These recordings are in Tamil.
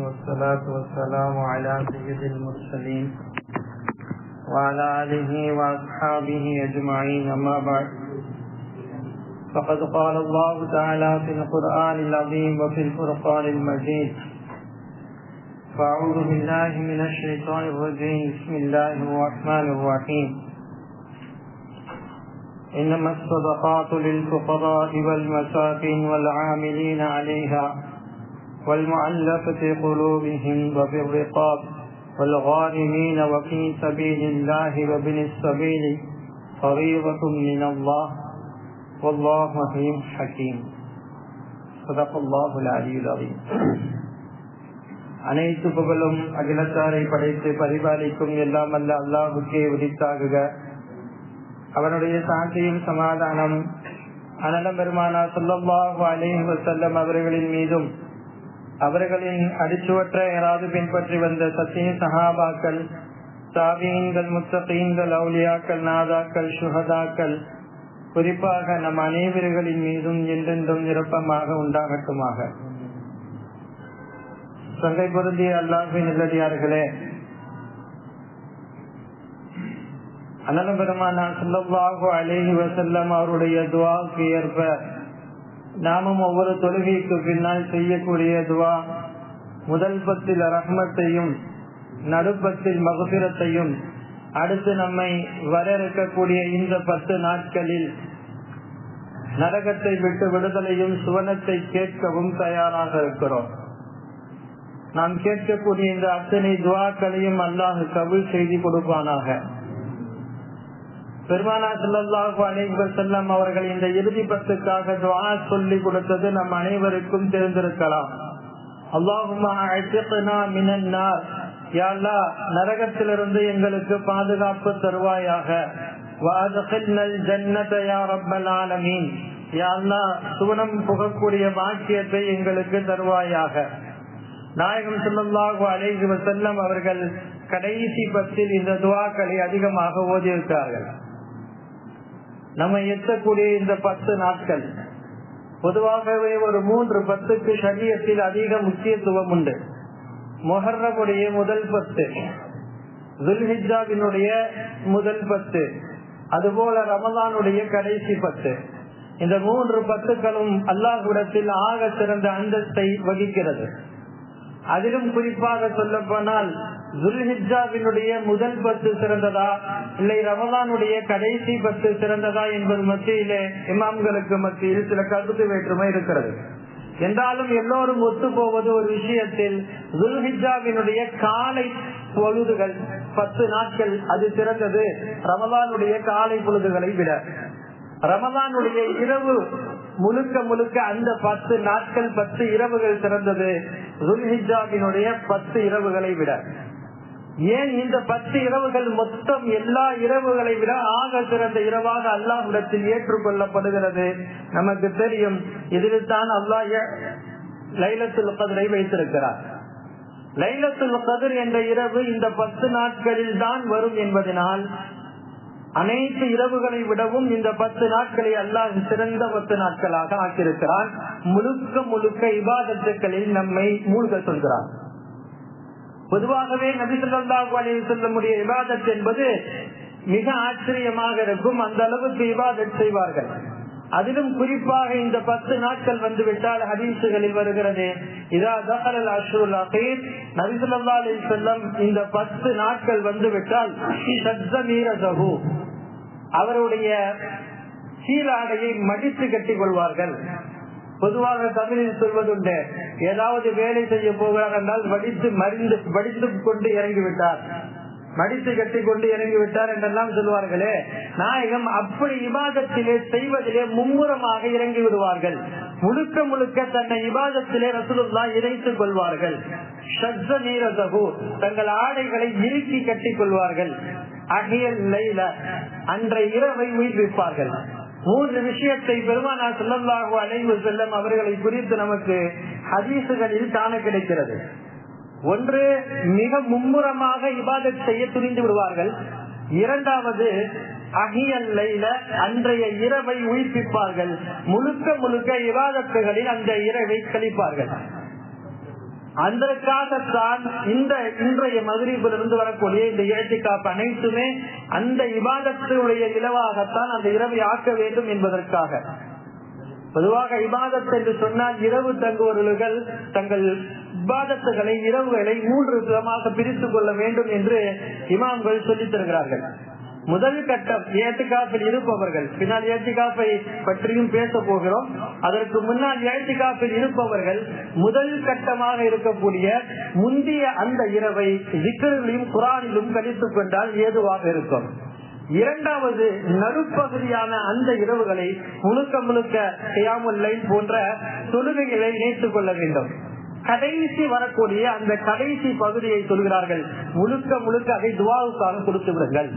والصلاة والسلام على سيد المرسلين وعلى آله وأصحابه أجمعين أما بعد. فقد قال الله تعالى في القرآن العظيم وفي الفرقان المجيد فأعوذ بالله من الشيطان الرجيم بسم الله الرحمن الرحيم. إنما الصدقات للفقراء والمساكين والعاملين عليها والمعلفة قلوبهم وفي الرقاب والغارمين وفي سبيل الله وابن السبيل فريضة من الله والله عليم حكيم صدق الله العلي العظيم அனைத்து புகழும் அகிலத்தாரை படைத்து பரிபாலிக்கும் எல்லாம் அல்ல அல்லாஹுக்கே உரித்தாகுக அவனுடைய சாந்தியும் சமாதானம் அனலம் பெருமானா சொல்லல்லாஹு அலேஹி வசல்லம் அவர்களின் மீதும் அவர்களின் அடிச்சுவற்ற யாராவது பின்பற்றி வந்த சத்திய சஹாபாக்கள் சாபியன்கள் முத்தகீன்கள் அவுலியாக்கள் நாதாக்கள் சுகதாக்கள் குறிப்பாக நம் அனைவர்களின் மீதும் என்றென்றும் நிரப்பமாக உண்டாகட்டுமாக. சங்கை பொருந்திய அல்லாஹின் நல்லடியார்களே அனலம் பெருமானா சொல்லவாகு அலேஹி வசல்லம் அவருடைய துவாவுக்கு ஏற்ப நாமும் ஒவ்வொரு தொழுகைக்கு பின்னால் செய்யக்கூடிய துவா முதல் பத்தில் ரஹ்மத்தையும் நடுப்பத்தில் மகுபிரத்தையும் அடுத்து நம்மை வர இருக்கக்கூடிய இந்த பத்து நாட்களில் நரகத்தை விட்டு விடுதலையும் சுவனத்தை கேட்கவும் தயாராக இருக்கிறோம். நாம் கேட்கக்கூடிய இந்த அத்தனை துவாக்களையும் அல்லாஹ் கவுள் செய்தி கொடுப்பானாக. பெருமானா செல்லல்லாஹு அனைவர் செல்லம் அவர்கள் இந்த இறுதி பத்துக்காக துவா சொல்லி கொடுத்தது நம் அனைவருக்கும் தெரிந்திருக்கலாம். நரகத்திலிருந்து எங்களுக்கு பாதுகாப்பு தருவாயாக. சுவனம் புகக்கூடிய பாக்கியத்தை எங்களுக்கு தருவாயாக. நாயகம் செல்லல்லாஹு அலைஹி வசல்லம் அவர்கள் கடைசி பத்தில் இந்த துவாக்களை அதிகமாக ஓதியிருக்கார்கள் நம்ம எத்தக்கூடிய இந்த பத்து நாட்கள் பொதுவாகவே ஒரு மூன்று பத்துக்கு சரியத்தில் அதிக முக்கியத்துவம் உண்டு. மொஹர்ரமுடைய முதல் பத்து துல்ஹிஜாவினுடைய முதல் பத்து அதுபோல ரமதானுடைய கடைசி பத்து. இந்த மூன்று பத்துக்களும் அல்லாஹுடத்தில் ஆக சிறந்த அந்தஸ்தை வகிக்கிறது. அதிலும் குறிப்பாக சொல்ல போனால் துல்ஹிஜாவினுடைய முதல் பத்து சிறந்ததா இல்லை ரமதானுடைய கடைசி பத்து சிறந்ததா என்பது மத்தியிலே இமாம்களுக்கு மத்தியில் சில கருத்து வேற்றுமை இருக்கிறது. என்றாலும் எல்லோரும் ஒத்து போவது ஒரு விஷயத்தில் துல்ஹிஜாவினுடைய காலை பொழுதுகள் பத்து நாட்கள் அது சிறந்தது ரமதானுடைய காலை பொழுதுகளை விட. ரமதானுடைய இரவு முழுக்க முழுக்க அந்த பத்து நாட்கள் பத்து இரவுகள் சிறந்தது. துல்ஹிஜாவினுடைய பத்து இரவுகளை விட. ஏன் இந்த பத்து இரவுகள் மொத்தம் எல்லா இரவுகளை விட ஆக சிறந்த இரவாக அல்லாஹிடத்தில் ஏற்றுக்கொள்ளப்படுகிறது? நமக்கு தெரியும். இதில் தான் அல்லாஹ் லைலத்தில் கதிரை வைத்திருக்கிறார். லைலத்துல் கதிர் என்ற இரவு இந்த பத்து நாட்களில் தான் வரும் என்பதனால் அனைத்து இரவுகளை விடவும் இந்த பத்து நாட்களை அல்லாஹ் சிறந்த பத்து நாட்களாக ஆக்கியிருக்கிறான். முழுக்க முழுக்க இபாதத்துக்களில் நம்மை மூழ்க சொல்கிறார் பொதுவாகவே நபிசல்லாஹு அலி சொல்லமுடைய இபாதத் என்பது மிக ஆச்சரியமாக இருக்கும். அந்த அளவுக்கு இபாதத் செய்வார்கள். அதிலும் குறிப்பாக இந்த பத்து நாட்கள் வந்துவிட்டால் ஹதீசுகளில் வருகிறது. இதா தகல் அஷ்ருல் அகீர். நபிசுல்லா அலி செல்லம் இந்த பத்து நாட்கள் வந்து விட்டால் அவருடைய சீராடையை மடித்து கட்டிக் கொள்வார்கள். பொதுவாக தமிழில் சொல்வதுண்டு ஏதாவது வேலை செய்ய போகிறார் என்றால் வடித்து மறிந்து வடித்து கொண்டு இறங்கிவிட்டார். மடித்து கட்டி கொண்டு இறங்கிவிட்டார் என்றெல்லாம் சொல்வார்களே. நாயகம் அப்படி இபாதத்திலே செய்வதிலே மும்முரமாக இறங்கி விடுவார்கள் முழுக்க முழுக்க தன்னை இபாதத்திலே ரசூலுல்லா இணைத்துக் கொள்வார்கள். தங்கள் ஆடைகளை இறுக்கி கட்டிக் கொள்வார்கள் அகியல் லைல அன்றை இரவை உயிர்ப்பிப்பார்கள் மூன்று விஷயத்தை பெருமானா செல்லல்லாஹு அலைவு செல்லும் அவர்களை குறித்து நமக்கு ஹதீசுகளில் காண கிடைக்கிறது. ஒன்று மிக மும்முரமாக இபாதத் செய்ய துணிந்து விடுவார்கள். இரண்டாவது அகியல்லைல அன்றைய இரவை உயிர்ப்பிப்பார்கள். முழுக்க முழுக்க இவாதத்துகளில் அந்த இரவை கழிப்பார்கள். அதற்காகத்தான் இந்த இன்றைய மதுரீபிலிருந்து வரக்கூடிய இந்த ஏற்றிக்காப்பு அனைத்துமே அந்த இபாதத்தினுடைய இலவாகத்தான் அந்த இரவை ஆக்க வேண்டும் என்பதற்காக. பொதுவாக இபாதத் என்று சொன்னால் இரவு தங்குவர்கள் தங்கள் இபாதத்துகளை இரவுகளை மூன்று விதமாக பிரித்துக் கொள்ள வேண்டும் என்று இமாம்கள் சொல்லித் தருகிறார்கள். முதல் கட்டம் ஏத்துக்காப்பில் இருப்பவர்கள். பின்னால் ஏத்துக்காப்பை பற்றியும் பேச போகிறோம். அதற்கு முன்னால் ஏத்துக்காப்பில் இருப்பவர்கள் முதல் கட்டமாக இருக்கக்கூடிய முந்திய அந்த இரவை சிக்கலிலும் குரானிலும் கழித்துக் கொண்டால் ஏதுவாக இருக்கும். இரண்டாவது நடுப்பகுதியான அந்த இரவுகளை முழுக்க முழுக்க செய்யாமல் போன்ற தொழுகைகளை இணைத்துக் கொள்ள வேண்டும். கடைசி வரக்கூடிய அந்த கடைசி பகுதியை சொல்கிறார்கள். முழுக்க முழுக்க அதை துவாவுக்காக கொடுத்து விடுங்கள்.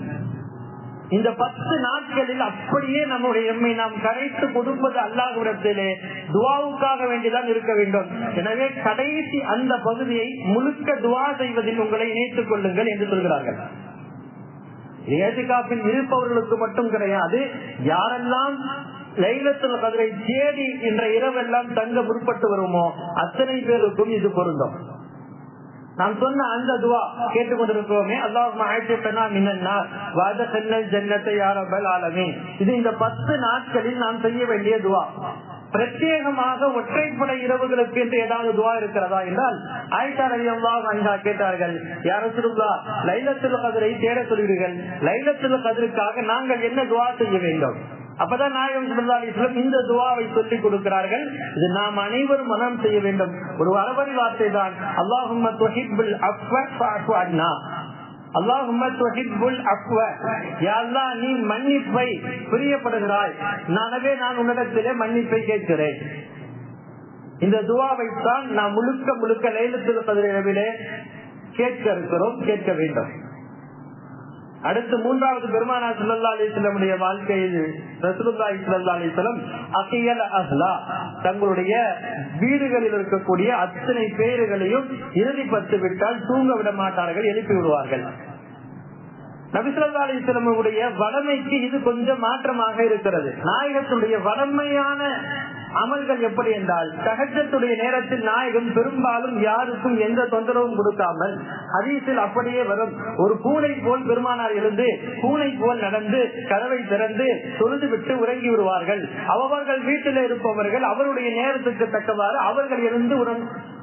இந்த பத்து நாட்களில் அப்படியே நம்முடைய எம்மை நாம் கரைத்து கொடுப்பது அல்லாஹுடத்திலே துவாவுக்காக வேண்டிதான் இருக்க வேண்டும். எனவே கடைசி அந்த பகுதியை முழுக்க துவா செய்வதில் உங்களை இணைத்துக் கொள்ளுங்கள் என்று சொல்கிறார்கள். ஏதுகாப்பில் இருப்பவர்களுக்கு மட்டும் கிடையாது யாரெல்லாம் லைலத்தில் கதிரை தேடி என்ற இரவெல்லாம் தங்க முற்பட்டு வருமோ? அத்தனை பேருக்கும் இது பொருந்தும். நான் சொன்ன அந்த துவா கேட்டுக்கொண்டிருக்கிறோமே. அல்லாஹ் ஜன்னத்தை யாரபல் ஆலமே இது இந்த பத்து நாட்களில் நாம் செய்ய வேண்டிய துவா. பிரத்யேகமாக ஒற்றைப்படை இரவுகளுக்கு என்று ஏதாவது துவா இருக்கிறதா என்றால் ஆயிட்டார் ரவி அல்லாஹ் கேட்டார்கள் சொல்லுங்களா லைலத்துல கதிரை தேட சொல்கிறீர்கள். லைலத்துல கதிருக்காக நாங்கள் என்ன துவா செய்ய வேண்டும்? அப்பதான் நாயகம் சுல்லா அலிஸ்லம் இந்த துவாவை சொல்லிக் கொடுக்கிறார்கள். இது நாம் அனைவரும் மனம் செய்ய வேண்டும். ஒரு வரவரி வார்த்தை தான். அல்லாஹும் நீ மன்னிப்பை பிரியப்படுகிறாய். நானவே நான் உன்னிடத்திலே மன்னிப்பை கேட்கிறேன். இந்த துவாவை தான் நாம் முழுக்க முழுக்க லைலத்தில் பதிரவிலே கேட்க இருக்கிறோம் கேட்க வேண்டும். அடுத்து மூன்றாவது பெருமானா சுல்லா அலிஸ்லமுடைய வாழ்க்கையில் ரசூலுல்லா இஸ்லா அலிஸ்லம் அகியல் அஹ்லா தங்களுடைய வீடுகளில் இருக்கக்கூடிய அத்தனை பேர்களையும் இறுதி பத்து விட்டால் தூங்க விட மாட்டார்கள் எழுப்பி விடுவார்கள். நபிசுல்லா அலிஸ்லமுடைய வடமைக்கு இது கொஞ்சம் மாற்றமாக இருக்கிறது. நாயகத்துடைய வடமையான அமல்கள் எப்படி என்றால் சகஜத்துடைய நேரத்தில் நாயகம் பெரும்பாலும் யாருக்கும் எந்த தொந்தரவும் கொடுக்காமல் ஹதீஸில் அப்படியே வரும். ஒரு பூனை போல் பெருமானார் எழுந்து பூனை போல் நடந்து கதவை திறந்து தொழுது விட்டு உறங்கி விடுவார்கள். அவர்கள் வீட்டில் இருப்பவர்கள் அவருடைய நேரத்துக்கு தக்கவாறு அவர்கள் எழுந்து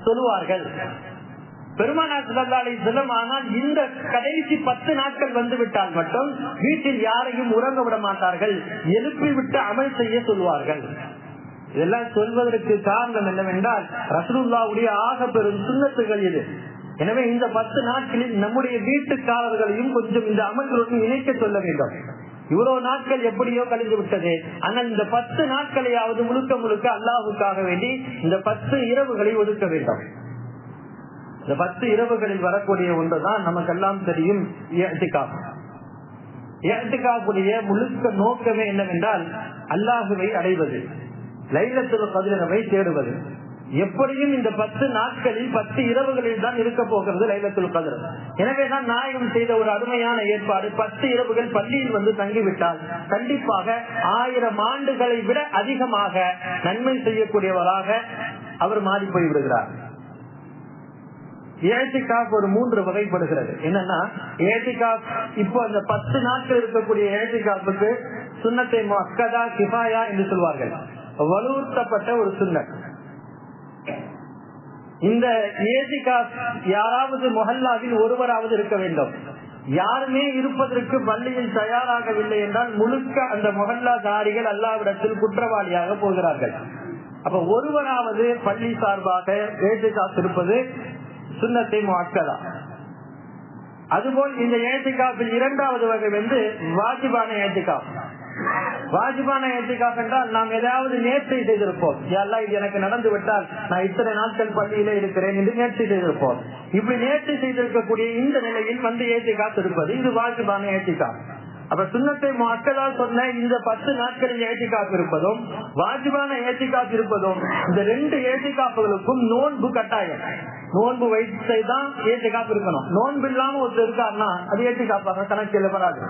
சொல்லுவார்கள் பெருமானார் சிலந்தாலை செல்லும் ஆனால் இந்த கடைசி பத்து நாட்கள் வந்து விட்டால் மட்டும் வீட்டில் யாரையும் உறங்க விட மாட்டார்கள். எழுப்பி விட்டு அமல் செய்ய சொல்வார்கள். இதெல்லாம் சொல்வதற்கு காரணம் என்னவென்றால் ரசூல்லாவுடைய ஆக பெரும் சுண்ணத்துகள் இது. எனவே இந்த பத்து நாட்களில் நம்முடைய வீட்டுக்காரர்களையும் கொஞ்சம் இந்த அமல்களுடன் இணைக்க சொல்ல வேண்டும். இவ்வளவு நாட்கள் எப்படியோ கழிந்து விட்டது. ஆனால் இந்த பத்து நாட்களையாவது முழுக்க முழுக்க அல்லாஹுக்காக வேண்டி இந்த பத்து இரவுகளை ஒதுக்க வேண்டும். இந்த பத்து இரவுகளில் வரக்கூடிய ஒன்றுதான் நமக்கெல்லாம் தெரியும் ஏத்துக்காப்புடைய முழுக்க நோக்கமே என்னவென்றால் அல்லாஹுவை அடைவது. லைலத்துல் கதிரவை தேடுவது. எப்படியும் இந்த பத்து நாட்களில் பத்து இரவுகளில் தான் இருக்க போகிறது லைலத்துல் கதிர். எனவேதான் நாயகம் செய்த ஒரு அருமையான ஏற்பாடு. பத்து இரவுகள் பள்ளியில் வந்து தங்கிவிட்டால் கண்டிப்பாக ஆயிரம் ஆண்டுகளை விட அதிகமாக நன்மை செய்யக்கூடியவராக அவர் மாறி போய் விடுகிறார். ஒரு மூன்று வகைப்படுகிறது. என்னன்னா ஏசிகாப் இப்போ அந்த பத்து நாட்கள் இருக்கக்கூடிய ஏசிகாப்புக்கு சுண்ணத்தை மக்கதா கிஃபாயா என்று சொல்வார்கள். வலுவூட்டப்பட்ட ஒரு சுண்ணத். இந்த ஏத்திகாப் யாராவது மொஹல்லாவில் ஒருவராவது இருக்க வேண்டும். யாருமே இருப்பதற்கு பள்ளியில் தயாராகவில்லை என்றால் முழுக்க அந்த மொஹல்லா தாரிகள் அல்லாவிடத்தில் குற்றவாளியாக போகிறார்கள். அப்ப ஒருவராவது பள்ளி சார்பாக ஏத்திகாப் இருப்பது சுண்ணத்தை முக்கதா அதுபோல் இந்த ஏத்திகாப்பில் இரண்டாவது வகை வந்து வாஜிபான ஏத்திகாப் வாஜிபான ஏத்திகாப் என்றால் நாம் ஏதாவது நேர்ச்சை செய்திருப்போம். எல்லாம் இது எனக்கு நடந்து விட்டால் நான் இத்தனை நாட்கள் பள்ளியில இருக்கிறேன் என்று நேர்ச்சை செய்திருப்போம். இப்படி நேர்ச்சை செய்திருக்கக்கூடிய இந்த நிலையில் வந்து ஏத்திகாப் இருப்பது இது வாஜிபான ஏத்திகாப் அப்ப சுண்ணத்தை மக்களா சொன்ன இந்த பத்து நாட்களில் ஏத்திகாப்பு இருப்பதும் வாஜிபான ஏத்திகாப்பு இருப்பதும் இந்த ரெண்டு ஏத்திகாப்புகளுக்கும் நோன்பு கட்டாயம். நோன்பு வயிற்றை தான் ஏத்திகாப்பு இருக்கணும். நோன்பு இல்லாம ஒருத்தர் இருக்காருன்னா அது ஏத்திகாப்பாக கணக்கில் வராது.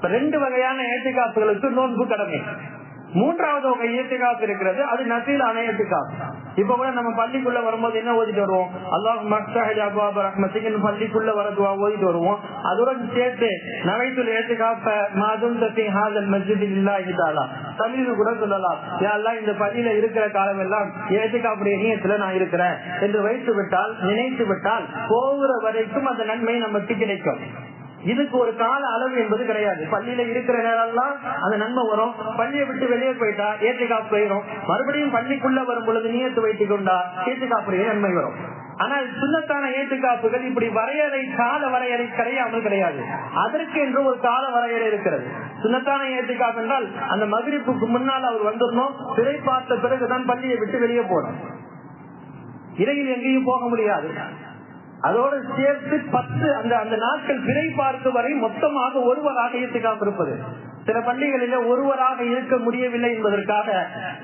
ரெண்டு வகையான ஏத்திகாப்புகளுக்கு நோன்பு கடமை. மூன்றாவது வகை ஏத்திகாப்பு இருக்கிறது அது நசீலான ஏத்திகாப்பு இப்ப கூட நம்ம பள்ளிக்குள்ள வரும்போது என்ன ஓதிட்டு வருவோம்? அல்லாஹ் மக்சாஹி அபாப ரஹ்மத்திக்கு பள்ளிக்குள்ள வரதுவா ஓதிட்டு வருவோம். அதோட சேர்த்து நவைத்துல் ஏத்துக்காப்ப மாதும் தப்பி ஹாதல் மஸ்ஜித் இல்லா இதாலா தமிழ் கூட சொல்லலாம். யாரெல்லாம் இந்த பள்ளியில இருக்கிற காலம் எல்லாம் ஏத்துக்காப்புடைய நீயத்துல நான் இருக்கிறேன் என்று வைத்து விட்டால் நினைத்து விட்டால் போகிற வரைக்கும் அந்த நன்மை நமக்கு கிடைக்கும். இதுக்கு ஒரு கால அளவு என்பது கிடையாது. பள்ளியில இருக்கிற நேரம்லாம் அந்த நன்மை வரும். பள்ளியை விட்டு வெளியே போயிட்டா ஏற்றுக்காப்பு போயிடும் மறுபடியும் பள்ளிக்குள்ள வரும் பொழுது நீயத்து வைத்துக் கொண்டா ஏற்றுக்காப்புடைய நன்மை வரும். ஆனால் சுண்ணத்தான ஏற்றுக்காப்புகள் இப்படி வரையறை கால வரையறை கிடையாமல் கிடையாது. அதற்கு என்று ஒரு கால வரையறை இருக்கிறது. சுண்ணத்தான ஏற்றுக்காப்பு என்றால் அந்த மகிழ்ப்புக்கு முன்னால் அவர் வந்துடணும். சிறை பார்த்த பிறகுதான் பள்ளியை விட்டு வெளியே போகணும். இடையில் எங்கேயும் போக முடியாது. அதோடு சேர்த்து பத்து அந்த அந்த நாட்கள் பிறை பார்க்க வரை மொத்தமாக ஒருவராக ஏற்றுக்காப்பு இருப்பது. சில பள்ளிகளில ஒருவராக இருக்க முடியவில்லை என்பதற்காக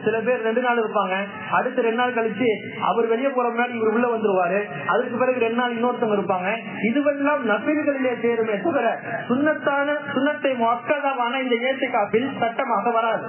சில பேர் ரெண்டு நாள் இருப்பாங்க. அடுத்து ரெண்டு நாள் கழிச்சு அவர் வெளியே போற முன்னாடி இவர் உள்ள வந்துருவாரு. அதுக்கு பிறகு ரெண்டு நாள் இன்னொருத்தவங்க இருப்பாங்க. இதுவெல்லாம் நபில்களிலே சேருமே தவிர சுண்ணத்தான சுண்ணத்தை மக்கதாவான இந்த ஏற்றுக்காப்பில் சட்டமாக வராது.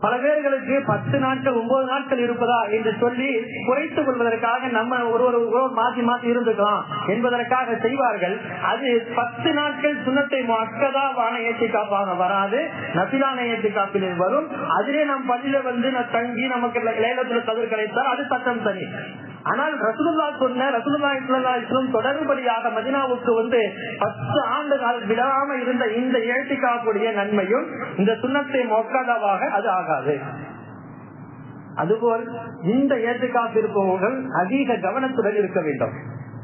பல பேர்களுக்கு பத்து நாட்கள் ஒன்பது நாட்கள் இருப்பதா என்று சொல்லி குறைத்துக் கொள்வதற்காக நம்ம ஒரு ஒரு மாற்றி மாற்றி இருந்துக்கலாம் என்பதற்காக செய்வார்கள். அது பத்து நாட்கள் சுண்ணத்தை அக்கதாவான ஏற்றி காப்பாக வராது. நபிலான ஏற்றிக்காப்பிலே வரும். அதிலே நம் பள்ளியில வந்து தங்கி நமக்கு லேலத்துல கதிர் கிடைத்தால் அது சட்டம் தனி ஆனால் ரசூலுல்லா சொன்ன ரசூலுல்லா இஸ்லாம் தொடர்படியாக மதினாவுக்கு வந்து பத்து ஆண்டு கால விடாம இருந்த இந்த ஏற்றிக்காப்புடைய நன்மையும் இந்த சுண்ணத்தை மொக்காதாவாக அது ஆகாது. அதுபோல் இந்த ஏற்றுக்காப்பு இருப்பவர்கள் அதிக கவனத்துடன் இருக்க வேண்டும்.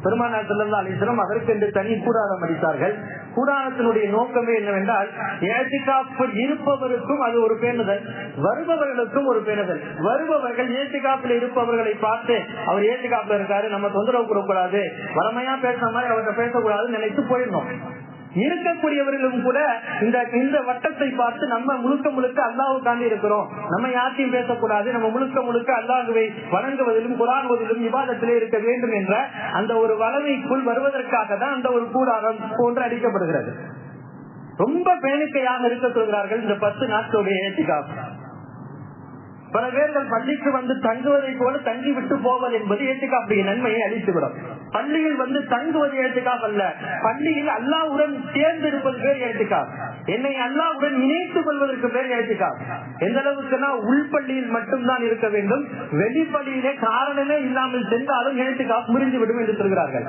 பெருமானார் செல்லா அலிஸ்லம் அதற்கென்று தனி கூடாரம் அடித்தார்கள் கூடாரத்தினுடைய நோக்கமே என்னவென்றால் ஏசிகாப்பு இருப்பவருக்கும் அது ஒரு பேணுதல் வருபவர்களுக்கும் ஒரு பேணுதல். வருபவர்கள் ஏசிகாப்பில் இருப்பவர்களை பார்த்து அவர் ஏசிகாப்பில் இருக்காரு நம்ம தொந்தரவு கொடுக்கூடாது வளமையா பேசுற மாதிரி அவர்கிட்ட பேசக்கூடாதுன்னு நினைத்து போயிடணும். இருக்கக்கூடியவர்களும் கூட இந்த இந்த வட்டத்தை பார்த்து நம்ம முழுக்க முழுக்க அல்லாவுக்காண்டி இருக்கிறோம். நம்ம யாத்தையும் பேசக்கூடாது. நம்ம முழுக்க முழுக்க அல்லாஹுவை வணங்குவதிலும் குரானுவதிலும் விவாதத்திலே இருக்க வேண்டும் என்ற அந்த ஒரு வளமைக்குள் வருவதற்காக தான் அந்த ஒரு கூடாரம் போன்று அடிக்கப்படுகிறது. ரொம்ப பேணிக்கையாக இருக்க சொல்கிறார்கள் இந்த பத்து நாட்களுடைய ஏற்றிக்காப்பு பல பேர்கள் பள்ளிக்கு வந்து தங்குவதை போல தங்கி விட்டு போவது என்பது ஏற்றுக்காப்புடைய நன்மையை அளித்துவிடும் பள்ளியில் வந்து தங்குவது எழுத்துக்காக அல்ல. பள்ளியில் அல்லாவுடன் சேர்ந்திருப்பது பேர் ஏற்றுக்காப் என்னை அல்லாவுடன் இணைத்துக் கொள்வதற்கு பேர் ஏற்றுக்காப் எந்த அளவுக்குன்னா உள்பள்ளியில் மட்டும்தான் இருக்க வேண்டும். வெளிப்பள்ளியிலே காரணமே இல்லாமல் சென்றாலும் ஏற்றுக்காப் முறிந்துவிடும் என்று சொல்கிறார்கள்.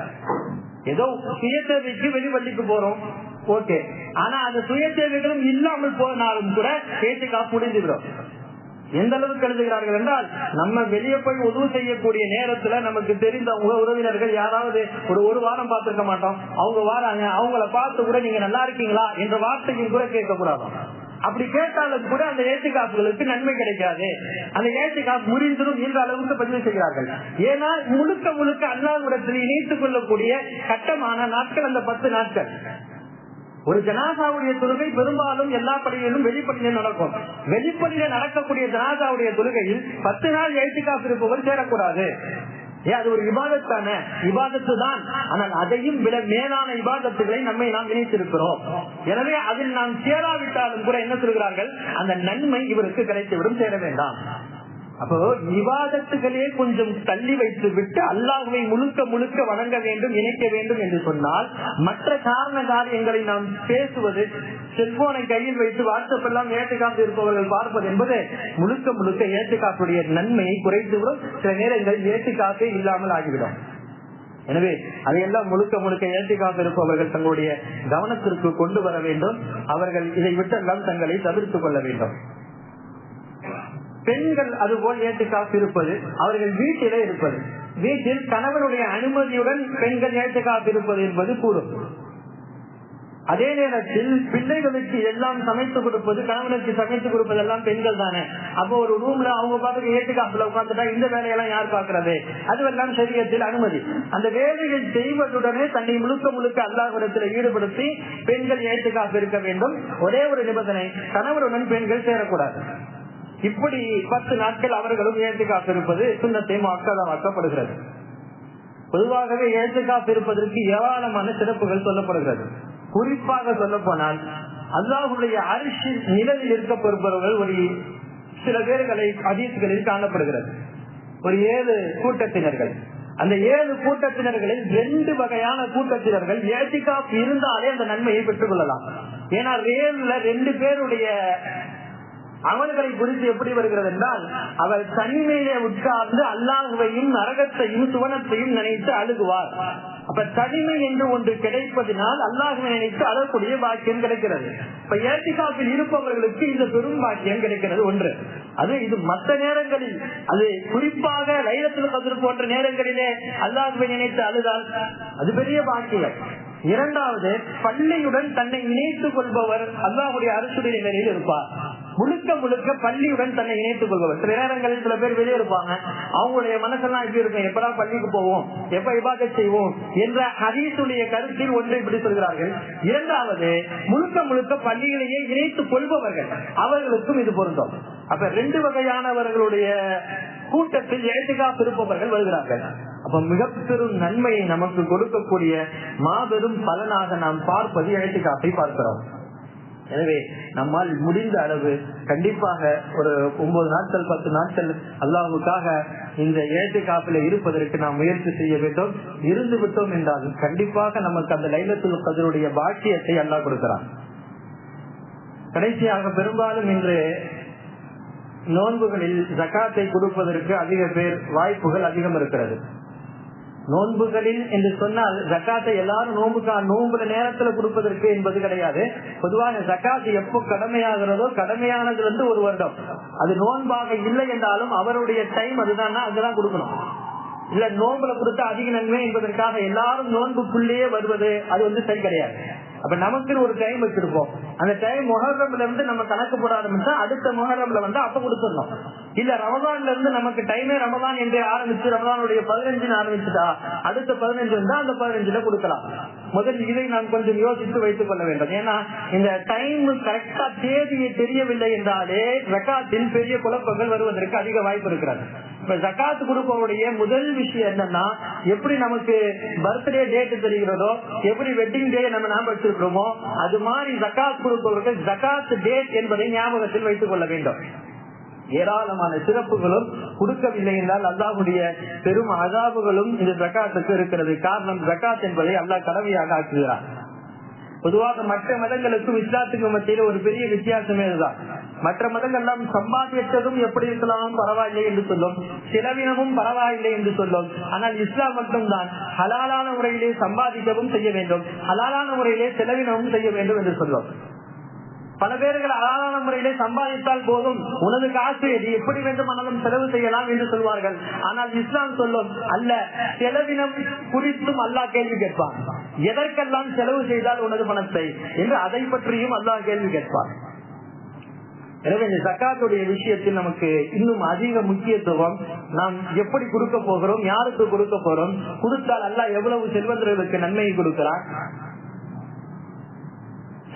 ஏதோ சுய தேவைக்கு வெளிப்பள்ளிக்கு போறோம். ஓகே. ஆனா அந்த சுய தேவைகளும் இல்லாமல் போனாலும் கூட ஏற்றுக்காப் முடிந்துவிடும். எந்த அளவுக்கு எழுதுகிறார்கள் என்றால் நம்ம வெளியே போய் உதவு செய்யக்கூடிய நேரத்துல நமக்கு தெரிந்தவங்க உறவினர்கள் யாராவது ஒரு ஒரு வாரம் பார்த்திருக்க மாட்டோம். அவங்க வாராங்க அவங்கள பார்த்து கூட நீங்க நல்லா இருக்கீங்களா என்ற வார்த்தையும் கூட கேட்கக்கூடாது. அப்படி கேட்டாலும் கூட அந்த ஏற்றுக்காப்புகளுக்கு நன்மை கிடைக்காது. அந்த ஏற்றுக்காப்பு முறிந்திரும் என்ற அளவுக்கு பதிவு செய்கிறார்கள். ஏன்னா முழுக்க முழுக்க அல்லாவிடத்தில் இணைத்துக் கொள்ளக்கூடிய கட்டமான நாட்கள் அந்த பத்து நாட்கள். ஒரு ஜனாசாவுடைய தொழுகை பெரும்பாலும் எல்லா பள்ளிகளிலும் வெளிப்படையிலும் நடக்கும். வெளிப்படையில நடக்கக்கூடிய ஜனாசாவுடைய தொழுகையில் பத்து நாள் எழுத்துக்காப்பு இருப்பவர் சேரக்கூடாது. ஏன் அது ஒரு விவாதத்தான விவாதத்து தான். ஆனால் அதையும் விட மேலான விவாதத்துகளை நம்மை நாம் இணைத்திருக்கிறோம். எனவே அதில் நாம் சேராவிட்டாலும் கூட என்ன சொல்கிறார்கள்? அந்த நன்மை இவருக்கு கிடைத்துவிடும் சேர வேண்டாம். அப்போ விவாதத்துகளே கொஞ்சம் தள்ளி வைத்து விட்டு அல்லாஹுவை முழுக்க முழுக்க வணங்க வேண்டும் இணைக்க வேண்டும் என்று சொன்னால் மற்ற காரண காரியங்களை நாம் பேசுவது செல்போனை கையில் வைத்து வாட்ஸ்அப் எல்லாம் ஏற்றுக்காப்பு இருப்பவர்கள் பார்ப்பது என்பது முழுக்க முழுக்க ஏற்றுக்காப்புடைய நன்மையை குறைத்துவிடும் சில நேரங்களில் ஏற்றுக்காப்பே இல்லாமல் ஆகிவிடும். எனவே அதையெல்லாம் முழுக்க முழுக்க ஏற்றிக்காக இருப்பவர்கள் தங்களுடைய கவனத்திற்கு கொண்டு வர வேண்டும். அவர்கள் இதை விட்டெல்லாம் தங்களை தவிர்த்துக் கொள்ள வேண்டும். பெண்கள் அதுபோல் ஏற்றுக்காப்பு இருப்பது அவர்கள் வீட்டிலே இருப்பது. வீட்டில் கணவனுடைய அனுமதியுடன் பெண்கள் ஏற்றுக்காப்பு இருப்பது என்பது கூறும். அதே நேரத்தில் பிள்ளைகளுக்கு எல்லாம் சமைத்து கொடுப்பது கணவனுக்கு சமைத்து கொடுப்பது எல்லாம் பெண்கள் தானே. அப்போ ஒரு ரூம்ல அவங்க பாத்துக்கு ஏற்றுக்காப்புல உட்காந்துட்டா இந்த வேலையெல்லாம் யார் பாக்குறது அதுவெல்லாம் சரியத்தில் அனுமதி. அந்த வேலைகள் செய்வதுடனே தன்னை முழுக்க முழுக்க அல்லாஹிடத்தில் ஈடுபடுத்தி பெண்கள் ஏற்றுக்காப்பு இருக்க வேண்டும். ஒரே ஒரு நிபந்தனை கணவருடன் பெண்கள் சேரக்கூடாது. இப்படி பத்து நாட்கள் அவர்களும் ஏற்றுக்காப்பு இருப்பது சுண்ணத்தை மக்களமாக்கப்படுகிறது பொதுவாகவே ஏற்றுக்காப்பு இருப்பதற்கு ஏராளமான சிறப்புகள் சொல்லப்படுகிறது. குறிப்பாக சொல்ல போனால் அல்லாஹுடைய அரிசி நிலவில் இருக்க பொறுப்பவர்கள் ஒரு சில பேர்களை அதீசுகளில் காணப்படுகிறது. ஒரு ஏழு கூட்டத்தினர்கள். அந்த ஏழு கூட்டத்தினர்களில் ரெண்டு வகையான கூட்டத்தினர்கள் ஏத்திகாப் இருந்தாலே அந்த நன்மையை பெற்றுக் கொள்ளலாம். ஏன்னா ரேல்ல ரெண்டு பேருடைய அமல்களை குறித்து எப்படி வருகிறது என்றால் அவர் தனிமையிலே உட்கார்ந்து அல்லாஹுவையும் நரகத்தையும் சுவனத்தையும் நினைத்து அழுகுவார். அப்ப தனிமை என்று ஒன்று கிடைப்பதினால் அல்லாஹுவை நினைத்து அழக்கூடிய பாக்கியம் கிடைக்கிறது. இப்ப ஏத்திகாப்பில் இருப்பவர்களுக்கு இந்த பெரும் பாக்கியம் கிடைக்கிறது ஒன்று. அது இது மற்ற நேரங்களில் அது குறிப்பாக லைலத்தில் கதிர் போன்ற நேரங்களிலே அல்லாஹுவை நினைத்து அழுதால் அது பெரிய பாக்கியம். இரண்டாவது பள்ளியுடன் தன்னை இணைத்துக் கொள்பவர் அல்லாஹுடைய அரசுடைய நிலையில் இருப்பார். முழுக்க முழுக்க பள்ளியுடன் தன்னை இணைத்துக் கொள்பவர். சில நேரங்களில் சில பேர் வெளியே இருப்பாங்க. அவங்களுடைய மனசெல்லாம் எப்படி இருக்கும்? எப்படா பள்ளிக்கு போவோம்? எப்ப இபாதை செய்வோம்? என்ற ஹரீசுடைய கருத்தில் ஒன்றை இப்படி சொல்கிறார்கள். இரண்டாவது முழுக்க முழுக்க பள்ளியிலேயே இணைத்துக் கொள்பவர்கள். அவர்களுக்கும் இது பொருந்தும். அப்ப ரெண்டு வகையானவர்களுடைய கூட்டத்தில் எழுத்துக்காப்பு இருப்பவர்கள் வருகிறார்கள். அப்ப மிக பெரும் நன்மையை நமக்கு கொடுக்கக்கூடிய மாபெரும் பலனாக நாம் பார்ப்பது எழுத்துக்காப்பை பார்க்கிறோம். எனவே நம்மால் முடிந்த அளவு கண்டிப்பாக ஒரு ஒன்பது நாட்கள் பத்து நாட்கள் அல்லாவுக்காக இந்த ஏழை காப்பில இருப்பதற்கு நாம் முயற்சி செய்ய வேண்டும். இருந்து விட்டோம் என்றால் கண்டிப்பாக நமக்கு அந்த லைலத்துல் கதருடைய பாக்கியத்தை அல்லா கொடுக்கிறான். கடைசியாக பெரும்பாலும் இன்று நோன்புகளில் ஜக்காத்தை கொடுப்பதற்கு அதிக பேர் வாய்ப்புகள் அதிகம் இருக்கிறது. நோன்புகளில் என்று சொன்னால் ஜக்காத்தை எல்லாரும் நோன்புக்கா நோன்புல நேரத்துல கொடுப்பதற்கு என்பது கிடையாது. பொதுவாக ஜக்காத்து எப்போ கடமையாகிறதோ கடமையானது வந்து ஒரு வருடம். அது நோன்பாக இல்லை என்றாலும் அவருடைய டைம் அதுதான் அங்கதான் கொடுக்கணும். இல்ல நோன்புல கொடுத்தா அதிக நன்மை என்பதற்காக எல்லாரும் நோன்புக்குள்ளேயே வருவது அது வந்து சரி கிடையாது. அப்ப நமக்கு ஒரு டைம் வச்சிருப்போம். அந்த டைம் முகரம்ல இருந்து நம்ம கணக்கு போட ஆரம்பிச்சா அடுத்த முகரம்ல வந்து அப்ப கொடுத்துடணும். இல்ல ரமதான்ல இருந்து நமக்கு டைமே ரமதான் என்று ஆரம்பிச்சு ரமதானுடைய பதினஞ்சுன்னு ஆரம்பிச்சுட்டா அடுத்த பதினஞ்சு இருந்தா அந்த பதினஞ்சுல கொடுக்கலாம். முதல் இதை நாம் கொஞ்சம் யோசித்து வைத்துக் கொள்ள வேண்டும். ஏன்னா இந்த டைம் கரெக்டா தேதியை தெரியவில்லை என்றாலே ஜக்காத்தில் பெரிய குழப்பங்கள் வருவதற்கு அதிக வாய்ப்பு இருக்கிறது. இப்ப ஜக்காத்து கொடுப்பவருடைய முதல் விஷயம் என்னன்னா எப்படி நமக்கு பர்த்டே டேட் தெரிகிறதோ எப்படி வெட்டிங் டே நம்ம ஞாபகம் வச்சிருக்கிறோமோ அது மாதிரி ஜக்காத் கொடுப்பவர்கள் ஜக்காத் டேட் என்பதை ஞாபகத்தில் வைத்துக் கொள்ள வேண்டும். ஏராளமான சிறப்புகளும் கொடுக்கவில்லை என்றால் அல்லாஹுடைய பெரும் அதாபுகளும் இந்த ஜக்காத்துக்கு இருக்கிறது. காரணம் ஜக்காத் என்பதை அல்லாஹ் கடமையாக ஆக்குகிறார் பொதுவாக மற்ற மதங்களுக்கும் இஸ்லாத்துக்கும் மத்தியில ஒரு பெரிய வித்தியாசமே இதுதான். மற்ற மதங்கள் எல்லாம் சம்பாதித்ததும் எப்படி இருக்கலாம் பரவாயில்லை என்று சொல்லும். செலவினமும் பரவாயில்லை என்று சொல்லும். ஆனால் இஸ்லாம் மட்டும்தான். ஹலாலான முறையிலே சம்பாதிக்கவும் செய்ய வேண்டும். ஹலாலான முறையிலே செலவினமும் செய்ய வேண்டும் என்று சொல்லும். பல பேர்கள் அழகான முறையிலே சம்பாதித்தால் போதும். உனது காசு எது எப்படி வேண்டுமானாலும் செலவு செய்யலாம் என்று சொல்வார்கள். ஆனால் இஸ்லாம் சொல்லும் அல்ல செலவினம் குறித்தும் அல்லாஹ் கேள்வி கேட்பான். எதற்கெல்லாம் செலவு செய்தால் உனது பணத்தை என்று அதை பற்றியும் அல்லாஹ் கேள்வி கேட்பார் எனவே இந்த சக்காத்துடைய விஷயத்தில் நமக்கு இன்னும் அதிக முக்கியத்துவம். நாம் எப்படி கொடுக்க போகிறோம் யாருக்கு கொடுக்க போறோம் கொடுத்தால் அல்ல எவ்வளவு செல்வந்தர்களுக்கு நன்மையை கொடுக்கிறான்?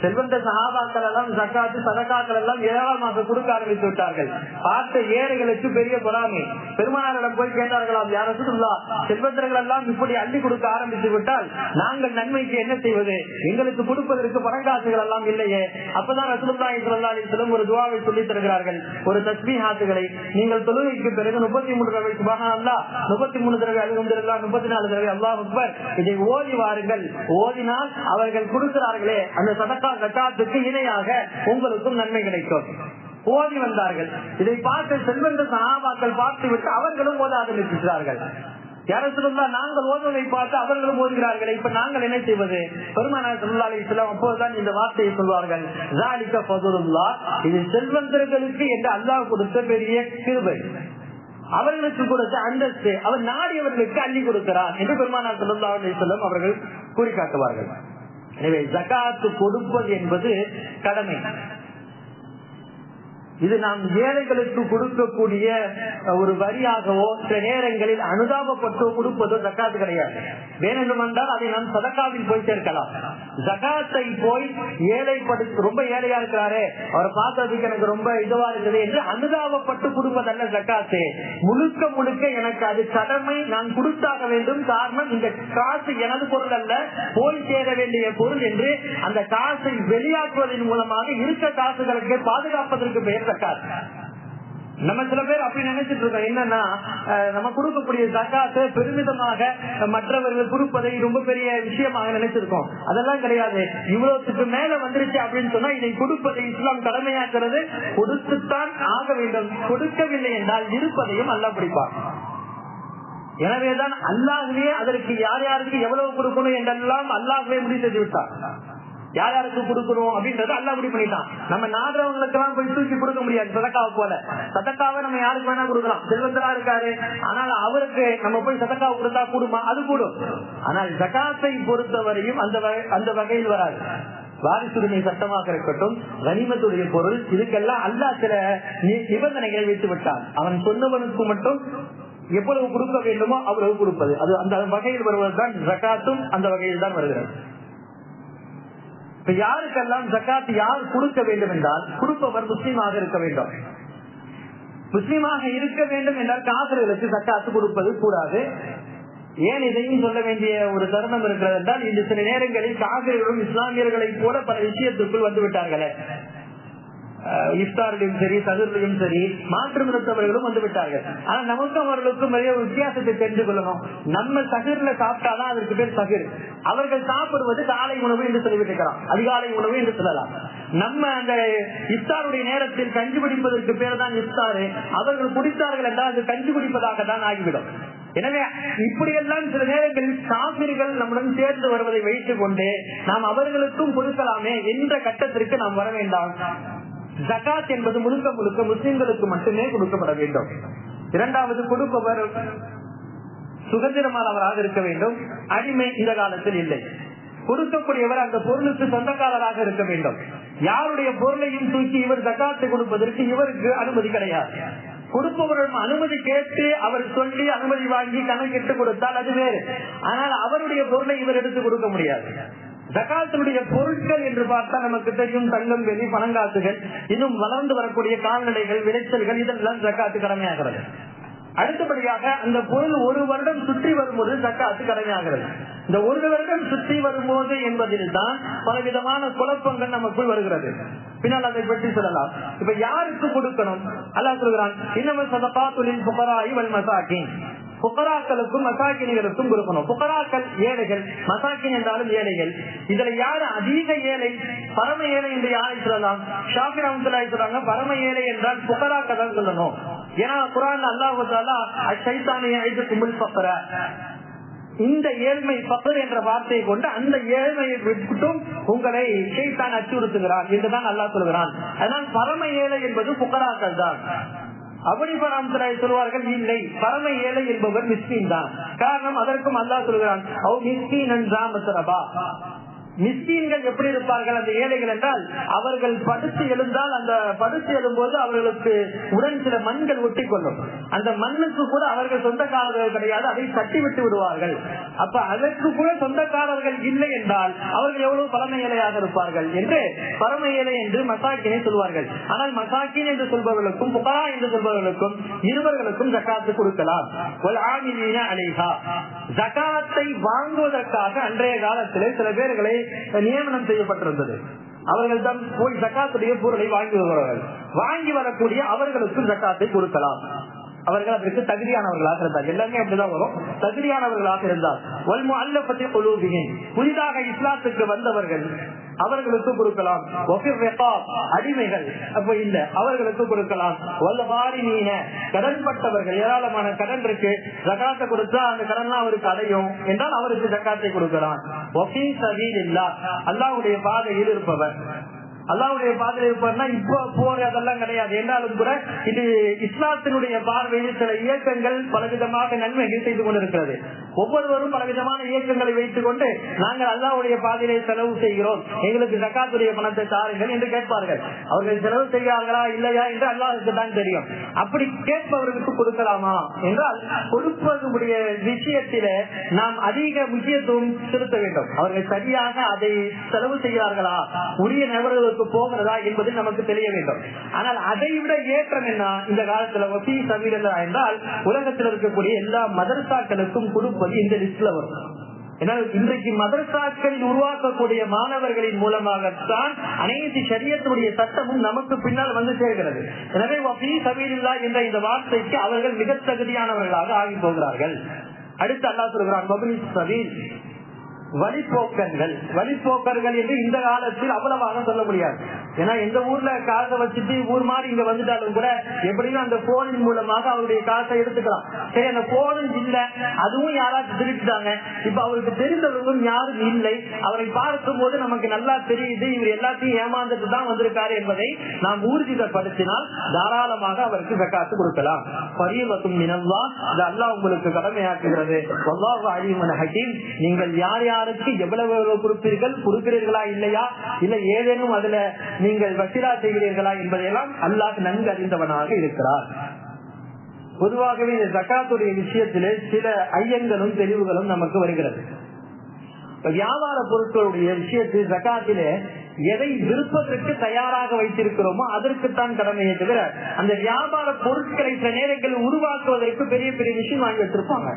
செல்வந்த சகாபாக்கள் எல்லாம் சக்காத்து சதக்காக்கள் எல்லாம் ஏராளமாக கொடுக்க ஆரம்பித்து விட்டார்கள். பார்த்த ஏழைகளுக்கு பெரிய பொறாமை. பெருமானாரிடம் போய் கேட்டார்களாம் யார சொல்லா செல்வந்தர்கள் எல்லாம் இப்படி அள்ளி கொடுக்க ஆரம்பித்து விட்டால் நாங்கள் நன்மைக்கு என்ன செய்வது? எங்களுக்கு கொடுப்பதற்கு பணங்காசுகள் எல்லாம் இல்லையே. அப்பதான் ரசூலுல்லாஹி ஒரு துவாவை சொல்லி தருகிறார்கள். ஒரு தஸ்பீஹாத்துகளை. நீங்கள் தொழுகைக்கு பிறகு முப்பத்தி மூன்று தடவை சுபகானந்தா முப்பத்தி மூணு தடவை அல்ஹம்துலில்லாஹ் முப்பத்தி நாலு தடவை அல்லாஹ் இதை ஓதி வாருங்கள். ஓதினால் அவர்கள் கொடுக்கிறார்களே அந்த சதக்கா ஜக்காத்துக்கு இணையாக உங்களுக்கும் நன்மை கிடைக்கும். ஓதி வந்தார்கள். இதை பார்த்து செல்வந்த சகாபாக்கள் பார்த்து விட்டு அவர்களும் ஓத ஆரம்பிக்கிறார்கள் யாரும் நாங்கள் ஓதுவதை பார்த்து அவர்களும் ஓதுகிறார்கள் இப்ப நாங்கள் என்ன செய்வது? பெருமானார் சொல்லி அப்போதுதான் இந்த வார்த்தையை சொல்வார்கள். இது செல்வந்தர்களுக்கு என்று அல்லாஹ் கொடுத்த பெரிய கிருபை. அவர்களுக்கு கொடுத்த அந்தஸ்து. அவர் நாடியவர்களுக்கு அள்ளி கொடுக்கிறார் என்று பெருமானார் சொல்லா சொல்லம் அவர்கள் கூறி காட்டுவார்கள் எனவே ஜகாத்து கொடுப்பது என்பது கடமை. இது நாம் ஏழைகளுக்கு கொடுக்கக்கூடிய ஒரு வரியாகவோ சில நேரங்களில் அனுதாபப்பட்டோ கொடுப்பதோ ஜக்காத்து கிடையாது. வேணுமென்றால் அதை நாம் சதக்காவில் போய் சேர்க்கலாம். ஜகாத்தை போய் ஏழைப்படு ரொம்ப ஏழையா இருக்கிறாரே அவரை பார்த்ததுக்கு எனக்கு ரொம்ப இதுவா இருக்குது என்று அனுதாபப்பட்டு கொடுப்பதல்ல ஜக்காத்து. முழுக்க முழுக்க எனக்கு அது கடமை நான் கொடுத்தாக வேண்டும். காரணம் இந்த காசு எனது பொருள் அல்ல போய் சேர வேண்டிய பொருள் என்று அந்த காசை வெளியாக்குவதன் மூலமாக இருக்க காசுகளுக்கு பாதுகாப்பதற்கு பெயர் ஜக்காத் நம்ம சில பேர் அப்படி நினைச்சிட்டு இருக்கோம். என்னன்னா நம்ம கொடுக்கக்கூடிய ஜக்காத்தை பெருமிதமாக மற்றவர்கள் கொடுப்பதை ரொம்ப பெரிய விஷயமாக நினைச்சிருக்கோம். அதெல்லாம் கிடையாது. இவ்வளவுக்கு மேல வந்துருச்சு அப்படின்னு சொன்னா இதை கொடுப்பதை இஸ்லாம் கடமையாக்குறது கொடுத்துத்தான் ஆக வேண்டும். கொடுக்கவில்லை என்றால் இருப்பதையும் அல்ல பிடிப்பார் எனவேதான் அல்லாஹ்வே அதற்கு யார் யாருக்கு எவ்வளவு கொடுக்கணும் என்றெல்லாம் அல்லாஹ்வே முடிவு செய்து விட்டார் யார் யாருக்கு கொடுக்கணும் அப்படின்றத அல்லா முடிவு பண்ணிட்டான். நம்ம நாடுறவங்களுக்கு எல்லாம் போய் தூக்கி கொடுக்க முடியாது சதக்காவை போல. சதக்காவை நம்ம யாருக்கு வேணா கொடுக்கலாம். செல்வந்தரா இருக்காரு. ஆனால் அவருக்கு நம்ம போய் சதக்காவை கொடுத்தா கூடுமா? அது கூடும். ஆனால் ஜகாத்தை பொறுத்தவரையும் அந்த வகை- அந்த வகையில் வராது. வாரிசுரிமை சட்டமாக இருக்கட்டும் கனிமத்துடைய பொருள் இதுக்கெல்லாம் அல்லாஹ் சில நிபந்தனைகளை வைத்து விட்டான். அவன் சொன்னவனுக்கு மட்டும் எவ்வளவு கொடுக்க வேண்டுமோ அவ்வளவு கொடுப்பது. அது அந்த வகையில் வருவதுதான் ஜகாத்தும் அந்த வகையில் தான் வருகிறது. இப்ப யாருக்கெல்லாம் ஜக்காத் யார் கொடுக்க வேண்டும் என்றால் கொடுப்பவர் முஸ்லீமாக இருக்க வேண்டும். முஸ்லீமாக இருக்க வேண்டும் என்றால் காசர்களுக்கு ஜக்காத்து கொடுப்பது கூடாது. ஏன் இதையும் சொல்ல வேண்டிய ஒரு தருணம் இருக்கிறது என்றால் இந்த சில நேரங்களில் காவிரிகளும் இஸ்லாமியர்களை போல பல விஷயத்திற்குள் வந்து விட்டார்களே. அஹ் இஃப்தாரிலும் சரி சதுர்லையும் சரி மாற்று மருத்துவர்களும் வந்து விட்டார்கள் ஆனா நமக்கும் அவர்களுக்கும் நிறைய வித்தியாசத்தை தெரிந்து கொள்ளணும். நம்ம சகிர்ல சாப்பிட்டாதான் அதற்கு பேர் சகிர். அவர்கள் சாப்பிடுவது காலை உணவு என்று சொல்லிவிட்டிருக்கலாம். அதிகாலை உணவு என்று சொல்லலாம். நம்ம அந்த இஃப்தாருடைய நேரத்தில் கஞ்சி குடிப்பதற்கு பேர் தான் இஃப்தாரு. அவர்கள் குடித்தார்கள் என்றால் அது கஞ்சி குடிப்பதாக தான் ஆகிவிடும். எனவே இப்படியெல்லாம் சில நேரங்களில் காவிரிகள் நம்முடன் சேர்ந்து வருவதை வைத்துக் கொண்டு நாம் அவர்களுக்கும் கொடுக்கலாமே என்ற கட்டத்திற்கு நாம் வர வேண்டாம். ஜகாத் என்பது முழுக்க முழுக்க முஸ்லிம்களுக்கு மட்டுமே கொடுக்கப்பட வேண்டும். இரண்டாவது கொடுப்பவர் சுதந்திரமானவராக இருக்க வேண்டும். அடிமை இந்த காலத்தில் இல்லை. கொடுக்கக்கூடியவர் அந்த பொருளுக்கு சொந்தக்காரராக இருக்க வேண்டும். யாருடைய பொருளையும் தூக்கி இவர் ஜக்காத்தை கொடுப்பதற்கு இவருக்கு அனுமதி கிடையாது. கொடுப்பவரிடம் அனுமதி கேட்டு அவர் சொல்லி அனுமதி வாங்கி கணக்கிட்டு கொடுத்தால் அது வேறு. ஆனால் அவருடைய பொருளை இவர் எடுத்து கொடுக்க முடியாது. ஜகாத்தினுடைய பொருட்கள் என்று பார்த்தா நமக்கு தெரியும் தங்கம் வெளி பணங்காசுகள். இன்னும் வளர்ந்து வரக்கூடிய கால்நடைகள் விளைச்சல்கள் இதெல்லாம் ஜக்காத்து கடமையாகிறது. அடுத்தபடியாக அந்த பொருள் ஒரு வருடம் சுற்றி வரும்போது ஜக்காத்து கடமையாகிறது. இந்த ஒரு வருடம் சுற்றி வரும்போது என்பதில் தான் பலவிதமான குழப்பங்கள் நமக்குள் வருகிறது. பின்னால் அதை பற்றி சொல்லலாம். இப்ப யாருக்கு கொடுக்கணும்? அல்லா சொல்கிறான் இன்னமும் சதப்பா தொழில் புகராயி வல்மசாக்கின் புகராக்களுக்கும் மசாக்கினிகளுக்கும் கொடுக்கணும். புகராக்கள் ஏழைகள் மசாக்கின் என்றாலும் ஏழைகள். இதுல யாரு அதிக ஏழை? பரம ஏழை என்று யாரை சொல்லலாம்? ஷாஃபி ரஹமத்துல்லாஹி சொல்றாங்க பரம ஏழை என்றால் புகராக்கள் தான் சொல்லணும். ஏன்னா குரான் அல்லாஹு சைத்தானிய ஐந்து கும்பல் பக்கர இந்த ஏழ்மை பக்கர் என்ற வார்த்தையை கொண்டு அந்த ஏழ்மையை விட்டும் உங்களை சைத்தான் அச்சுறுத்துகிறான் என்றுதான் அல்லாஹ் சொல்கிறான். அதனால் பரம ஏழை என்பது புகராக்கள் தான். அப்படி சொல்வார்கள் இல்லை பரம ஏழை என்பவர் மிஸ்கின் தான். காரணம் அதற்கும் அல்லாஹ் சொல்கிறான் மிஸ்கின் என்றாமசரபா எப்படி இருப்பார்கள் அந்த ஏழைகள் என்றால் அவர்கள் படுத்து எழுந்தால் அந்த படுத்து எழும்போது அவர்களுக்கு உடன் சில மண்கள் ஒட்டி கொள்ளும் அந்த மண்ணுக்கு கூட அவர்கள் சொந்தக்காரர்கள் கிடையாது அதை தட்டி விட்டு விடுவார்கள். அப்ப அதற்கு கூட சொந்தக்காரர்கள் இல்லை என்றால் அவர்கள் எவ்வளவு பரம ஏழையாக இருப்பார்கள் என்று பரம ஏழை என்று மசாக்கினை சொல்வார்கள். ஆனால் மசாக்கின் என்று சொல்பவர்களுக்கும் புகரா என்று சொல்பவர்களுக்கும் இருவர்களுக்கும் ஜக்காத்து கொடுக்கலாம். ஒல் வாங்குவதற்காக அன்றைய காலத்திலே சில பேர்களை நியமனம் செய்யப்பட்ட பிறந்தது அவர்கள் தான் போய் ஜக்காத்துடைய பொருளை வாங்கி வருவார்கள் வாங்கி வரக்கூடிய அவர்களுக்கு ஜக்காத்தை கொடுக்கலாம். அவர்கள் அதற்கு தகுதியானவர்களாக இருந்தார். எல்லாமே அப்படிதான் வரும். தகுதியானவர்களாக இருந்தார். அல்ல புதிதாக இஸ்லாத்துக்கு வந்தவர்கள் அவர்களுக்கு கொடுக்கலாம். அடிமைகள். அப்ப இல்ல அவர்களுக்கு கொடுக்கலாம். வல்லவாரி கடன் கடன்பட்டவர்கள். ஏராளமான கடன் இருக்கு. ஜக்காத்தை கொடுத்தா அந்த கடன்லாம் அவருக்கு அடையும். என்றால் அவருக்கு ஜக்காத்தை கொடுக்கலாம். ஒஃபி சபீல் இல்லா அல்லாவுடைய பாதையில் இருப்பவர். அல்லாவுடைய பாதையில் இருப்பார்னா இப்போ போர் அதெல்லாம் கிடையாது. என்றாலும் கூட? இது இஸ்லாத்தினுடைய பார்வையில் சில இயக்கங்கள் பலவிதமாக நன்மைகள் செய்து கொண்டிருக்கிறது. ஒவ்வொருவரும் பலவிதமான இயக்கங்களை வைத்துக் கொண்டு நாங்கள் அல்லாவுடைய பாதையிலே செலவு செய்கிறோம். எங்களுக்கு ஜக்காத்துடைய பணத்தை தாருங்கள் என்று கேட்பார்கள். அவர்கள் செலவு செய்கிறார்களா இல்லையா என்று அல்லாவுக்கு தான் தெரியும். அப்படி கேட்பவர்களுக்கு கொடுக்கலாமா என்றால் கொடுப்பதுடைய விஷயத்திலே நாம் அதிக முக்கியத்துவம் செலுத்த வேண்டும். அவர்கள் சரியாக அதை செலவு செய்கிறார்களா? உரிய நபர்களுக்கு போகிறதா என்பது நமக்கு தெரிய வேண்டும். ஆனால் அதை விட ஏற்றம் என்ன? இந்த காலத்துல ஒசி சமீரல்லா என்றால் உலகத்தில் இருக்கக்கூடிய எல்லா மதரசாக்களுக்கும் கொடுப்பது இந்த லிஸ்ட்ல வரும். ஏன்னால் இன்றைக்கு மதரசாக்களில் உருவாக்கக்கூடிய மாணவர்களின் மூலமாகத்தான் அனைத்து சரியத்துடைய சட்டமும் நமக்கு பின்னால் வந்து சேர்கிறது. எனவே வஃபீ சபீலில்லா என்ற இந்த வார்த்தைக்கு அவர்கள் மிக தகுதியானவர்களாக ஆகி போகிறார்கள். அடுத்து அல்லா சொல்கிறான் வழிபோக்கர்கள் வழிபோக்கர்கள் என்று இந்த காலத்தில் அவ்வளவாக சொல்ல முடியாது. ஏன்னா எந்த ஊர்ல காசை வச்சுட்டு ஊர் மாதிரி இங்க வந்துட்டாலும் கூட எப்படியும் அந்த போனின் மூலமாக அவருடைய காசை எடுத்துக்கலாம். சரி அந்த போனும் இல்ல. அதுவும் யாராச்சும் திருட்டுட்டாங்க இப்ப அவருக்கு தெரிந்தவர்களும் யாரும் இல்லை. அவரை பார்க்கும் போது நமக்கு நல்லா தெரியுது. இவர் எல்லாத்தையும் ஏமாந்துட்டு தான் வந்திருக்காரு என்பதை நாம் ஊர்ஜிதப்படுத்தினால் தாராளமாக அவருக்கு ஜக்காத்து கொடுக்கலாம். பரியவத்தும் மினல்லா. அது அல்லா உங்களுக்கு கடமையாக்குகிறது. வல்லாஹு ஹக்கீம் நீங்கள் யார் யாருக்கு எவ்வளவு கொடுப்பீர்கள்? கொடுக்கிறீர்களா இல்லையா? இல்ல ஏதேனும் அதுல நீங்கள் வசிலா செய்கிறீர்களா என்பதையெல்லாம் அல்லாஹ் நன்கு அறிந்தவனாக இருக்கிறார். பொதுவாகவே இந்த ஜக்காத்துடைய விஷயத்திலே சில ஐயங்களும் தெளிவுகளும் நமக்கு வருகிறது. இப்ப வியாபார பொருட்களுடைய விஷயத்தில் ஜக்காத்திலே எதை விருப்பதற்கு தயாராக வைத்திருக்கிறோமோ அதற்குத்தான் கடமையை தவிர அந்த வியாபார பொருட்களை சில நேரங்களில் உருவாக்குவதற்கு பெரிய பெரிய விஷயம் வாங்கி வச்சிருப்பாங்க.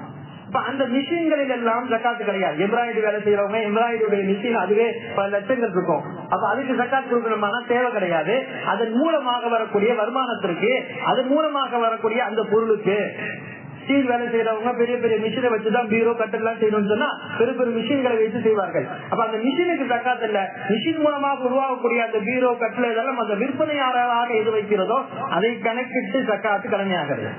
அப்ப அந்த மிஷின்களில் எல்லாம் ஜக்காத்து கிடையாது. எம்ப்ராய்டரி வேலை செய்யறவங்க எம்ப்ராய்டரியுடைய மிஷின் அதுவே பல லட்சங்கள் இருக்கும். அப்ப அதுக்கு ஜக்காத் கொடுக்கணுமான தேவை கிடையாது. அதன் மூலமாக வரக்கூடிய வருமானத்திற்கு அதன் மூலமாக வரக்கூடிய அந்த பொருளுக்கு. ஸ்டீல் வேலை செய்யறவங்க பெரிய பெரிய மிஷினை வச்சுதான் பீரோ கட்டெல்லாம் செய்யணும்னு சொன்னா பெரிய பெரிய மிஷின்களை வைத்து செய்வார்கள். அப்ப அந்த மிஷினுக்கு தக்காத்து இல்ல. மிஷின் மூலமாக உருவாகக்கூடிய அந்த பீரோ கட்டில இதெல்லாம் அந்த விற்பனையாளராக எது வைக்கிறதோ அதை கணக்கிட்டு தக்காத்து கடமையாகிறது.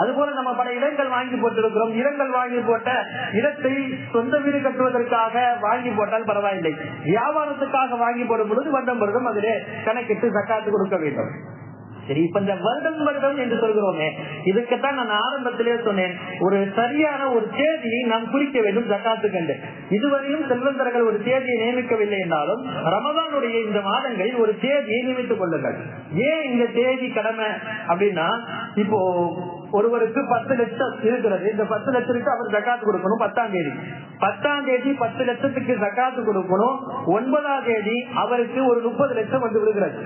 அதுபோல நம்ம பல இடங்கள் வாங்கி போட்டிருக்கிறோம். இடங்கள் வாங்கி போட்ட இடத்தை சொந்த வீடு கட்டுவதற்காக வாங்கி போட்டால் பரவாயில்லை. வியாபாரத்துக்காக வாங்கி போடும் பொழுது வருடம் வருடம் அதிலே கணக்கிட்டு சக்காத்து கொடுக்க வேண்டும். சரி இப்ப இந்த வருடம் வருடம் என்று சொல்கிறோமே இதுக்குத்தான் நான் ஆரம்பத்திலே சொன்னேன். ஒரு சரியான ஒரு தேதியை நாம் குறிக்க வேண்டும் ஜக்காத்து கண்டு இதுவரையும் செல்வந்தர்கள் ஒரு தேதியை நியமிக்கவில்லை என்றாலும் ரமதானுடைய இந்த மாதங்களில் ஒரு தேதியை நியமித்துக் கொள்ளுங்கள். ஏன் இந்த தேதி கடமை அப்படின்னா இப்போ ஒருவருக்கு பத்து லட்சம் இருக்கிறது இந்த பத்து லட்சத்துக்கு அவர் ஜக்காத்து கொடுக்கணும் பத்தாம் தேதி. பத்தாம் தேதி பத்து லட்சத்துக்கு ஜக்காத்து கொடுக்கணும். ஒன்பதாம் தேதி அவருக்கு ஒரு முப்பது லட்சம் வந்து விடுகிறது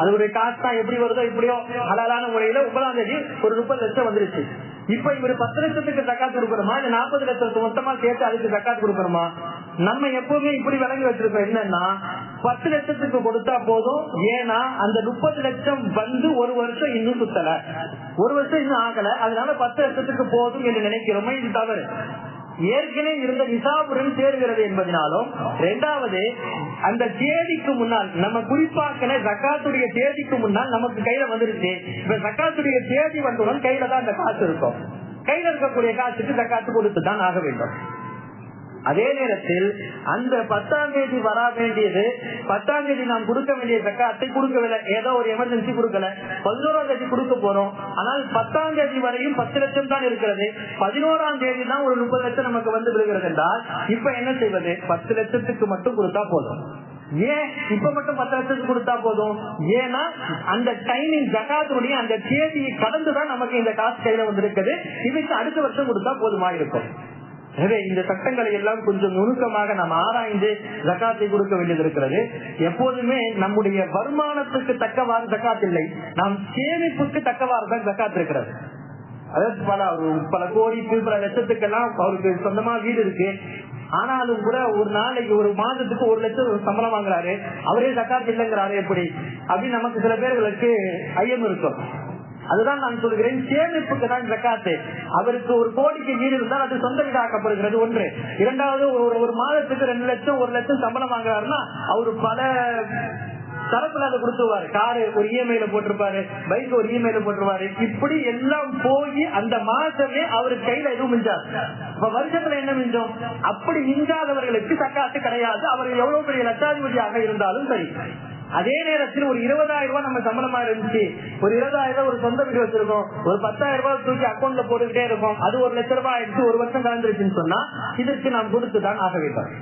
அது ஒரு காசு தான் எப்படி வருதோ இப்படியோ ஹலாலான முறையில ஒன்பதாம் தேதி ஒரு முப்பது லட்சம் வந்துருச்சு. இப்ப இவர் பத்து லட்சத்துக்கு ஜக்காத்து கொடுக்கணுமா? இல்ல நாற்பது லட்சத்துக்கு மொத்தமா சேர்த்து அதுக்கு ஜக்காத்து கொடுக்கணுமா? நம்ம எப்பவுமே இப்படி விளங்கி வச்சிருக்கோம். என்னன்னா பத்து லட்சத்துக்கு கொடுத்தா போதும். ஏன்னா அந்த முப்பது லட்சம் வந்து ஒரு வருஷம் இன்னும் சுத்தல. ஒரு வருஷம் இன்னும் ஆகல. அதனால பத்து லட்சத்துக்கு போதும் என்று நினைக்கிறோமே இது தவறு. ஏற்கனவே இருந்த நிசாபுடன் சேருகிறது என்பதனாலும் இரண்டாவது அந்த தேதிக்கு முன்னால் நம்ம குறிப்பாக்கின ஜக்காத்துடைய தேதிக்கு முன்னால் நமக்கு கையில வந்துருச்சு. இப்ப ஜக்காத்துடைய தேதி வந்தவுடன் கையில தான் அந்த காசு இருக்கும். கையில இருக்கக்கூடிய காசுக்கு ஜக்காத்து கொடுத்து தான் ஆக வேண்டும். அதே நேரத்தில் அந்த பத்தாம் தேதி வரா வேண்டியது பத்தாம் தேதி நாம் கொடுக்க வேண்டிய ஜக்காத்தை கொடுக்கவில்லை. ஏதோ ஒரு எமர்ஜென்சி கொடுக்கல. பதினோராம் தேதி கொடுக்க போறோம். ஆனால் பத்தாம் தேதி வரையும் பத்து லட்சம் தான் இருக்கிறது. பதினோராம் தேதி தான் ஒரு முப்பது லட்சம் நமக்கு வந்து விடுகிறது என்றால் இப்ப என்ன செய்வது? பத்து லட்சத்துக்கு மட்டும் கொடுத்தா போதும். ஏன்? இப்ப மட்டும் பத்து லட்சத்துக்கு கொடுத்தா போதும்? ஏன்னா அந்த டைமிங் ஜகாத்துடைய அந்த தேதியை கடந்துதான் நமக்கு இந்த காசு கையில வந்திருக்குது. இதுக்கு அடுத்த வருஷம் கொடுத்தா போதுமா இருக்கும் எனவே இந்த சட்டங்களை எல்லாம் கொஞ்சம் நுணுக்கமாக நாம் ஆராய்ந்து ஜக்காத்தை கொடுக்க வேண்டியது இருக்கிறது. எப்போதுமே நம்முடைய வருமானத்துக்கு தக்கவாறு ஜக்காத் இல்லை. நாம் சேமிப்புக்கு தக்கவாறு தான் ஜக்காத் இருக்கிறது. அதாவது பல பல கோடி பல லட்சத்துக்கெல்லாம் அவருக்கு சொந்தமா வீடு இருக்கு. ஆனாலும் கூட ஒரு நாளைக்கு ஒரு மாதத்துக்கு ஒரு லட்சம் சம்பளம் வாங்குறாரு. அவரே ஜக்காத் இல்லைங்கிறாரு எப்படி? அப்படின்னு நமக்கு சில பேர்களுக்கு ஐயம் இருக்கும். அதுதான் நான் சொல்கிறேன் சேமிப்புக்கு தான் ஜக்காத்து. அவருக்கு ஒரு கோடிக்கு வீடு இருந்தால் அது சொந்த வீடாக்கப்படுகிறது ஒன்று. இரண்டாவது ஒரு ஒரு மாதத்துக்கு ரெண்டு லட்சம் ஒரு லட்சம் சம்பளம் வாங்குறாருன்னா அவரு பல தரப்புல அதை கொடுத்துருவாரு. காரு ஒரு இஎம்ஐல போட்டிருப்பாரு பைக் ஒரு இஎம்ஐல போட்டிருவாரு இப்படி எல்லாம் போய் அந்த மாசமே அவருக்கு கையில எதுவும் மிஞ்சாது. இப்ப வருஷத்துல என்ன மிஞ்சம்? அப்படி மிஞ்சாதவர்களுக்கு தக்காத்து கிடையாது. அவர் எவ்வளவு பெரிய லட்சாதிபதியாக இருந்தாலும் சரி. அதே நேரத்தில் ஒரு இருபதாயிரம் ரூபாய் நம்ம சம்பளமா இருந்துச்சு. ஒரு இருபதாயிரம் ரூபாய் ஒரு சொந்த வீடு வச்சிருக்கோம். ஒரு பத்தாயிரம் ரூபாய் தூக்கி அக்கௌண்ட்ல போட்டுக்கிட்டே இருக்கோம். அது ஒரு லட்ச ரூபாய் ஆயிடுச்சு. ஒரு வருஷம் கலந்துருச்சுன்னு சொன்னா இதற்கு நாம் கொடுத்துதான் ஆக வேண்டும்.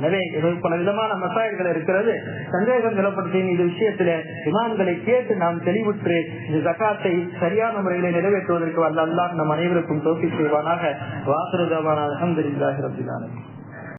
எனவே பல விதமான மசாயல்கள் இருக்கிறது. சந்தேகம் நிலப்படுத்தின் இந்த விஷயத்துல இமான்களை கேட்டு நாம் தெளிவுற்று இந்த ஜக்காத்தை சரியான முறையில நிறைவேற்றுவதற்கு வல்ல அல்லாஹ் நம் அனைவருக்கும் தோக்கி செய்வானாக. வாசருதவான அலமதுல்லாஹி ரபிலான